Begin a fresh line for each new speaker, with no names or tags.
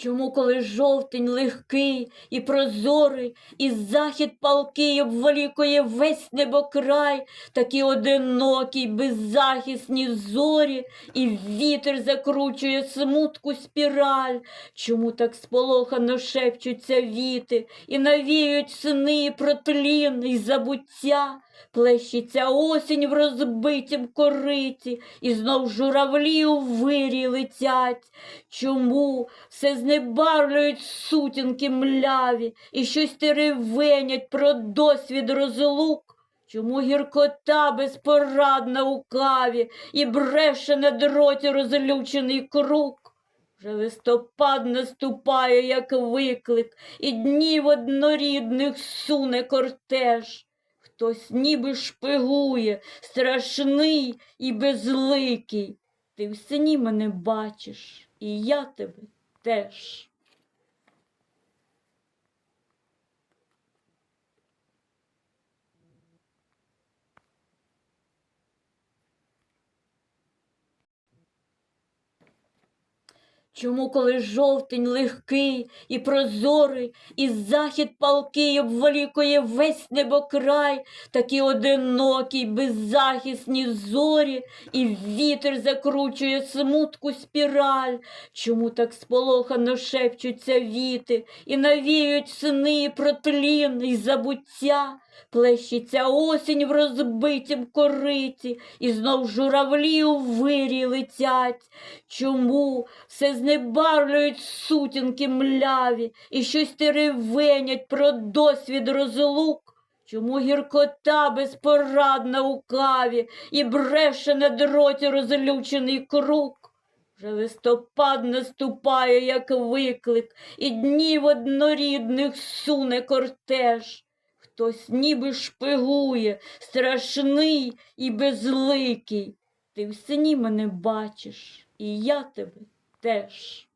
Чому, коли жовтень легкий і прозорий, і захід палкий обволікує весь небокрай, такі одинокі, беззахисні зорі, і вітер закручує смутку спіраль. Чому так сполохано шепчуться віти, і навіють сни про тлін і забуття? Плещеться осінь в розбитім кориті, і знов журавлі у вирі летять. Чому все знебарвлюють сутінки мляві, і щось теревенять про досвід розлук? Чому гіркота безпорадна у каві, і бреше на дроті розлючений круг? Вже листопад наступає, як виклик, і днів однорідних суне кортеж. Хтось ніби шпигує, страшний і безликий. Ти в сні мене бачиш, і я тебе this. Чому, коли жовтень легкий і прозорий, і захід палкий обволікує весь небокрай, такі одинокі, беззахисні зорі, і вітер закручує смутку спіраль? Чому так сполохано шепчуться віти, і навіють сни про тлін і забуття? Плещеться осінь в розбитім кориті, і знов журавлі у вирі летять. Чому все знебарвлюють сутінки мляві, і щось теревенять про досвід розлук? Чому гіркота безпорадна у каві, і бреше на дроті розлючений круг? Вже листопад наступає, як виклик, і днів однорідних суне кортеж. Хтось ніби шпигує, страшний і безликий. Ти в сні мене бачиш, і я тебе This.